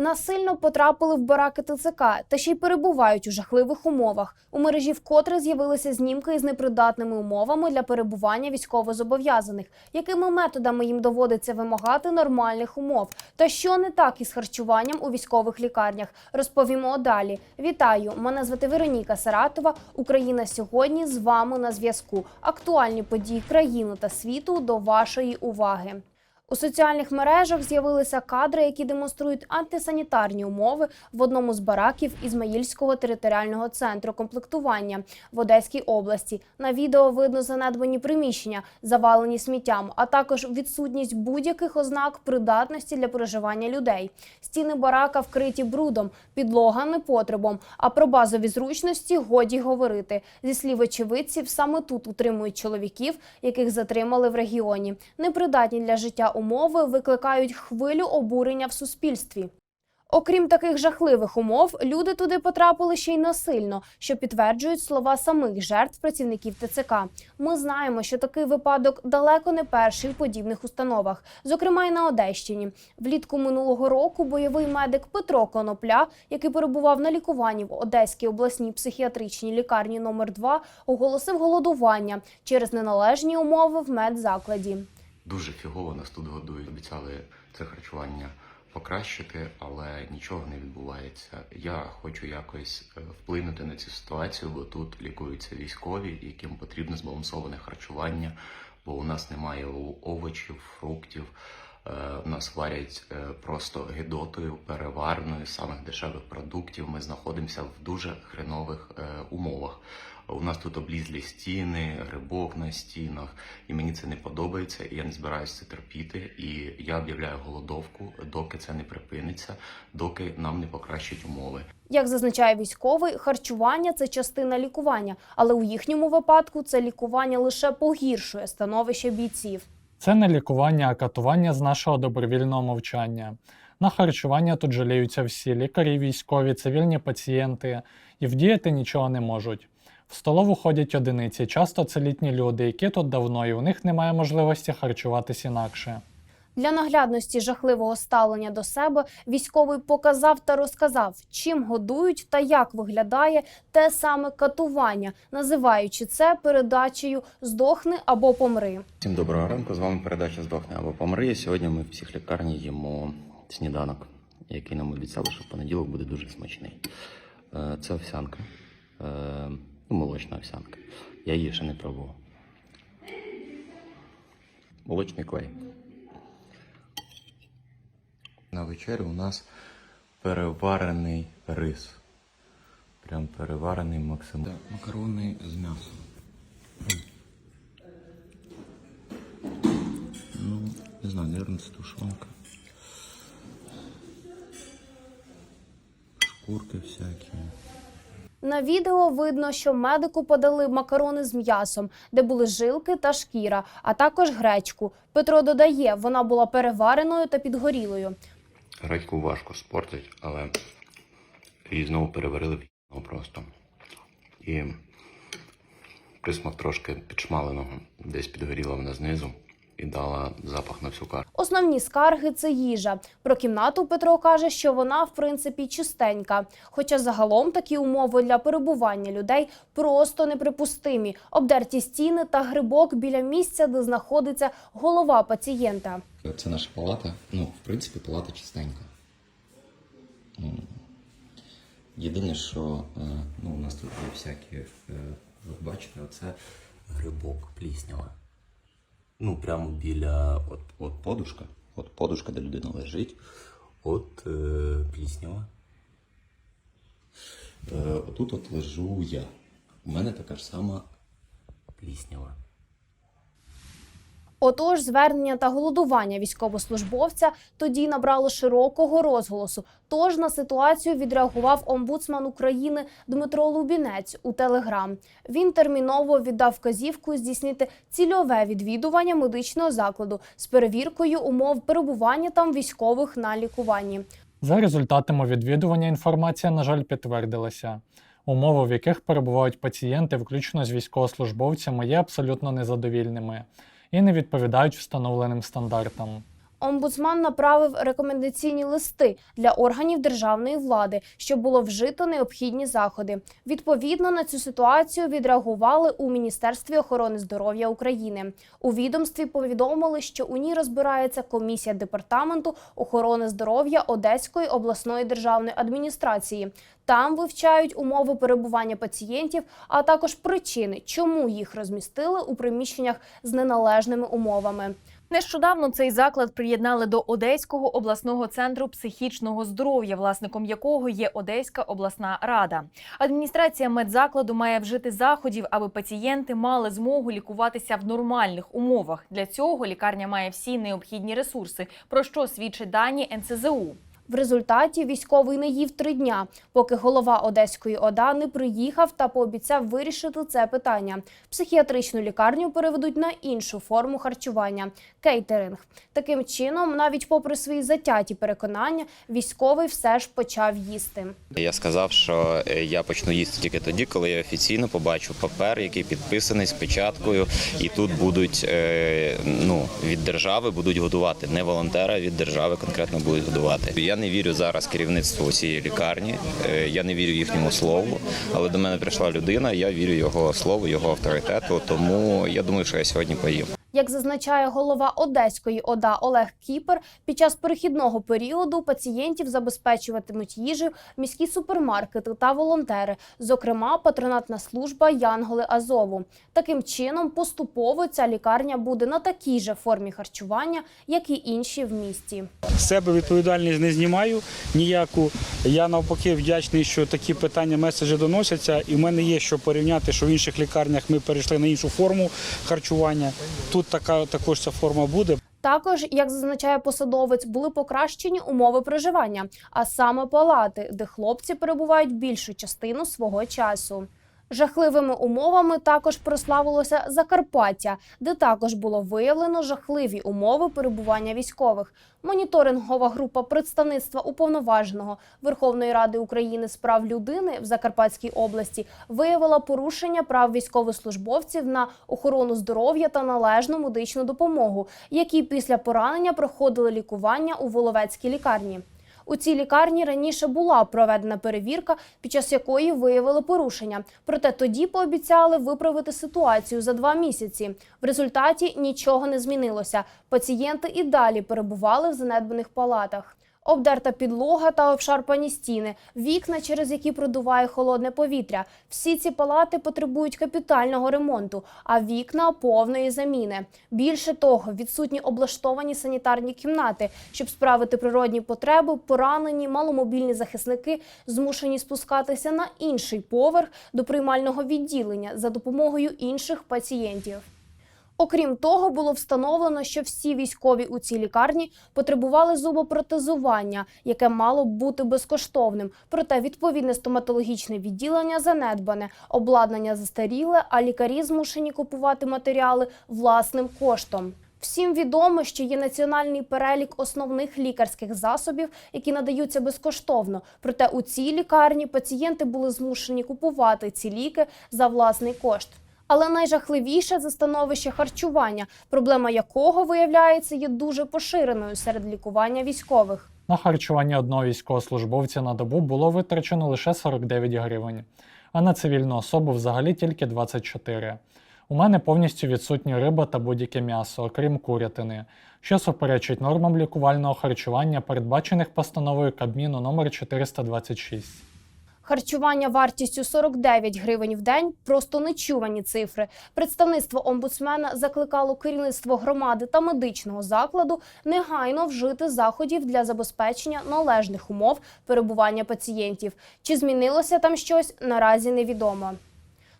Насильно потрапили в бараки ТЦК та ще й перебувають у жахливих умовах. У мережі вкотре з'явилися знімки із непридатними умовами для перебування військовозобов'язаних. Якими методами їм доводиться вимагати нормальних умов? Та що не так із харчуванням у військових лікарнях? Розповімо далі. Вітаю! Мене звати Вероніка Саратова. Україна сьогодні з вами на зв'язку. Актуальні події країни та світу до вашої уваги. У соціальних мережах з'явилися кадри, які демонструють антисанітарні умови в одному з бараків Ізмаїльського територіального центру комплектування в Одеській області. На відео видно занедбані приміщення, завалені сміттям, а також відсутність будь-яких ознак придатності для проживання людей. Стіни барака вкриті брудом, підлога непотребом. А про базові зручності годі говорити. Зі слів очевидців, саме тут утримують чоловіків, яких затримали в регіоні. Непридатні для життя умови викликають хвилю обурення в суспільстві. Окрім таких жахливих умов, люди туди потрапили ще й насильно, що підтверджують слова самих жертв працівників ТЦК. Ми знаємо, що такий випадок далеко не перший у подібних установах, зокрема й на Одещині. Влітку минулого року бойовий медик Петро Конопля, який перебував на лікуванні в Одеській обласній психіатричній лікарні номер 2 оголосив голодування через неналежні умови в медзакладі. Дуже фігово нас тут годують. Обіцяли це харчування покращити, але нічого не відбувається. Я хочу якось е, вплинути на цю ситуацію, бо тут лікуються військові, яким потрібно збалансоване харчування, бо у нас немає овочів, фруктів. Е, У нас варять е, просто гидотою, переварною самих дешевих продуктів. Ми знаходимося в дуже хренових е, умовах. У нас тут облізлі стіни, грибок на стінах, і мені це не подобається, і я не збираюся це терпіти. І я об'являю голодовку, доки це не припиниться, доки нам не покращать умови. Як зазначає військовий, харчування це частина лікування, але у їхньому випадку це лікування лише погіршує становище бійців. Це не лікування, а катування з нашого добровільного мовчання. На харчування тут жаліються всі лікарі, військові, цивільні пацієнти і вдіяти нічого не можуть. В столову ходять одиниці, часто це літні люди, які тут давно, і у них немає можливості харчуватись інакше. Для наглядності жахливого ставлення до себе військовий показав та розказав, чим годують та як виглядає те саме катування, називаючи це передачею здохни або помри. Всім доброго ранку. З вами передача Здохне або помри. Сьогодні ми в психлікарні їмо сніданок, який нам обіцяли, що в понеділок буде дуже смачний. Е, Це овсянка, Е, ну, молочна овсянка. Я її ще не пробував. Молочний клей. На вечерю у нас переварений рис. Прям переварений максимум. Макарони з м'ясом. Ну, не знаю, наверное, це тушонка. Шкурки всякі. На відео видно, що медику подали макарони з м'ясом, де були жилки та шкіра, а також гречку. Петро додає, вона була перевареною та підгорілою. Гречку важко спортить, але її знову переварили в їбану просто. І присмак трошки підшмаленого. Десь підгоріла вона знизу і дала запах на всю карту. Основні скарги це їжа. Про кімнату Петро каже, що вона в принципі чистенька. Хоча загалом такі умови для перебування людей просто неприпустимі. Обдерті стіни та грибок біля місця, де знаходиться голова пацієнта. Це наша палата. Ну, в принципі, палата чистенька. Єдине, що е, ну, у нас тут є всякі, е, ви бачите, оце грибок пліснява. Ну, прямо біля от, от подушка. От подушка, де людина лежить. От е, пліснява. Е, отут от лежу я. У мене така ж сама пліснява. Отож, звернення та голодування військовослужбовця тоді набрало широкого розголосу. Тож на ситуацію відреагував омбудсман України Дмитро Лубінець у Телеграм. Він терміново віддав вказівку здійснити цільове відвідування медичного закладу з перевіркою умов перебування там військових на лікуванні. За результатами відвідування інформація, на жаль, підтвердилася. Умови, в яких перебувають пацієнти, включно з військовослужбовцями, є абсолютно незадовільними і не відповідають встановленим стандартам. Омбудсман направив рекомендаційні листи для органів державної влади, щоб було вжито необхідні заходи. Відповідно на цю ситуацію відреагували у Міністерстві охорони здоров'я України. У відомстві повідомили, що у ній розбирається комісія департаменту охорони здоров'я Одеської обласної державної адміністрації. Там вивчають умови перебування пацієнтів, а також причини, чому їх розмістили у приміщеннях з неналежними умовами. Нещодавно цей заклад приєднали до Одеського обласного центру психічного здоров'я, власником якого є Одеська обласна рада. Адміністрація медзакладу має вжити заходів, аби пацієнти мали змогу лікуватися в нормальних умовах. Для цього лікарня має всі необхідні ресурси, про що свідчать дані НЦЗУ. В результаті військовий не їв три дня, поки голова Одеської ОДА не приїхав та пообіцяв вирішити це питання. Психіатричну лікарню переведуть на іншу форму харчування кейтеринг. Таким чином, навіть попри свої затяті переконання, військовий все ж почав їсти. Я сказав, що е, я почну їсти тільки тоді, коли я офіційно побачу папер, який підписаний з печаткою, і тут будуть е, ну від держави будуть годувати не волонтера, а від держави конкретно будуть годувати. Я не вірю зараз керівництву цієї лікарні. е, Я не вірю їхньому слову, але до мене прийшла людина. Я вірю його слову, його авторитету. Тому я думаю, що я сьогодні поїм. Як зазначає голова Одеської ОДА Олег Кіпер, під час перехідного періоду пацієнтів забезпечуватимуть їжею міські супермаркети та волонтери, зокрема патронатна служба Янголи Азову. Таким чином, поступово ця лікарня буде на такій же формі харчування, як і інші в місті. Себе відповідальність не знімаю ніяку. Я навпаки вдячний, що такі питання меседжі доносяться, і в мене є що порівняти, що в інших лікарнях ми перейшли на іншу форму харчування. Тут така також ця форма буде. Також, як зазначає посадовець, були покращені умови проживання, а саме палати, де хлопці перебувають більшу частину свого часу. Жахливими умовами також прославилося Закарпаття, де також було виявлено жахливі умови перебування військових. Моніторингова група представництва уповноваженого Верховної Ради України з прав людини в Закарпатській області виявила порушення прав військовослужбовців на охорону здоров'я та належну медичну допомогу, які після поранення проходили лікування у Воловецькій лікарні. У цій лікарні раніше була проведена перевірка, під час якої виявили порушення. Проте тоді пообіцяли виправити ситуацію за два місяці. В результаті нічого не змінилося. Пацієнти і далі перебували в занедбаних палатах. Обдерта підлога та обшарпані стіни, вікна, через які продуває холодне повітря. Всі ці палати потребують капітального ремонту, а вікна повної заміни. Більше того, відсутні облаштовані санітарні кімнати, щоб справити природні потреби, поранені, маломобільні захисники змушені спускатися на інший поверх до приймального відділення за допомогою інших пацієнтів. Окрім того, було встановлено, що всі військові у цій лікарні потребували зубопротезування, яке мало б бути безкоштовним. Проте відповідне стоматологічне відділення занедбане, обладнання застаріле, а лікарі змушені купувати матеріали власним коштом. Всім відомо, що є національний перелік основних лікарських засобів, які надаються безкоштовно. Проте у цій лікарні пацієнти були змушені купувати ці ліки за власний кошт. Але найжахливіше це становище харчування, проблема якого виявляється є дуже поширеною серед лікування військових. На харчування одного військовослужбовця на добу було витрачено лише 49 гривень, а на цивільну особу взагалі тільки 24. У мене повністю відсутні риба та будь-яке м'ясо, окрім курятини, що суперечить нормам лікувального харчування, передбачених постановою Кабміну номер 426. Харчування вартістю 49 гривень в день просто нечувані цифри. Представництво омбудсмена закликало керівництво громади та медичного закладу негайно вжити заходів для забезпечення належних умов перебування пацієнтів. Чи змінилося там щось наразі невідомо.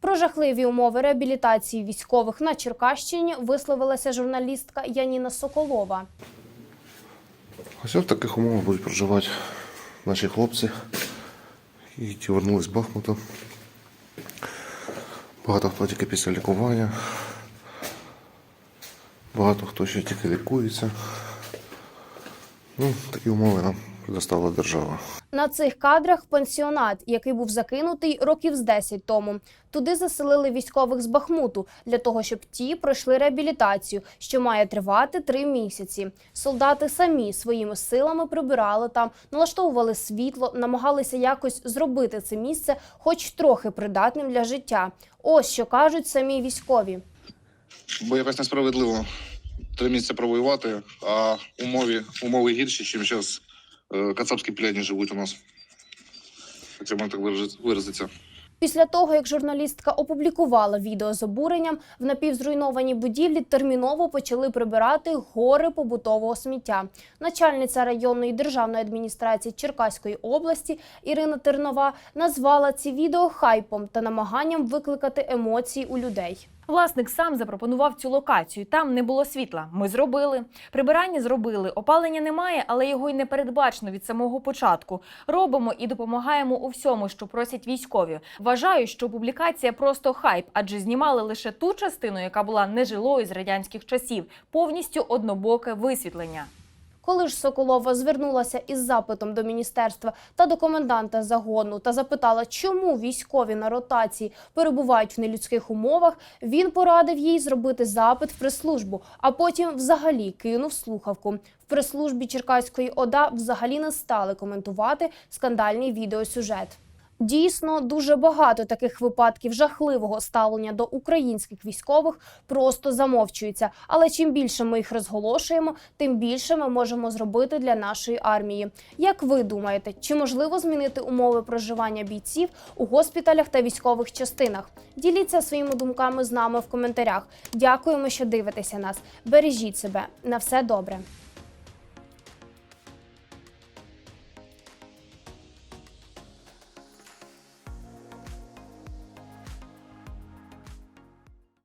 Про жахливі умови реабілітації військових на Черкащині висловилася журналістка Яніна Соколова. Ось в таких умовах будуть проживати наші хлопці, які повернулись з Бахмута. Багато хто тільки після лікування. Багато хто ще тільки лікується. Ну, такі умови нам предоставила держава. На цих кадрах пансіонат, який був закинутий років з 10 тому. Туди заселили військових з Бахмуту для того, щоб ті пройшли реабілітацію, що має тривати три місяці. Солдати самі своїми силами прибирали там, налаштовували світло, намагалися якось зробити це місце, хоч трохи придатним для життя. Ось що кажуть самі військові. бо якось несправедливо три місяці провоювати, а умови, умови гірші, ніж зараз кацапські пляні живуть у нас. Якщо можна так виразитися. Після того, як журналістка опублікувала відео з обуренням, в напівзруйнованій будівлі терміново почали прибирати гори побутового сміття. Начальниця районної державної адміністрації Черкаської області Ірина Тернова назвала ці відео хайпом та намаганням викликати емоції у людей. Власник сам запропонував цю локацію. Там не було світла. Ми зробили. Прибирання зробили. Опалення немає, але його й не передбачено від самого початку. Робимо і допомагаємо у всьому, що просять військові. Вважаю, що публікація просто хайп, адже знімали лише ту частину, яка була нежилою з радянських часів, повністю однобоке висвітлення. Коли ж Соколова звернулася із запитом до міністерства та до коменданта загону та запитала, чому військові на ротації перебувають в нелюдських умовах, він порадив їй зробити запит в прес-службу, а потім взагалі кинув слухавку. В прес-службі Черкаської ОДА взагалі не стали коментувати скандальний відеосюжет. Дійсно, дуже багато таких випадків жахливого ставлення до українських військових просто замовчується. Але чим більше ми їх розголошуємо, тим більше ми можемо зробити для нашої армії. Як ви думаєте, чи можливо змінити умови проживання бійців у госпіталях та військових частинах? Діліться своїми думками з нами в коментарях. Дякуємо, що дивитеся нас. Бережіть себе на все добре.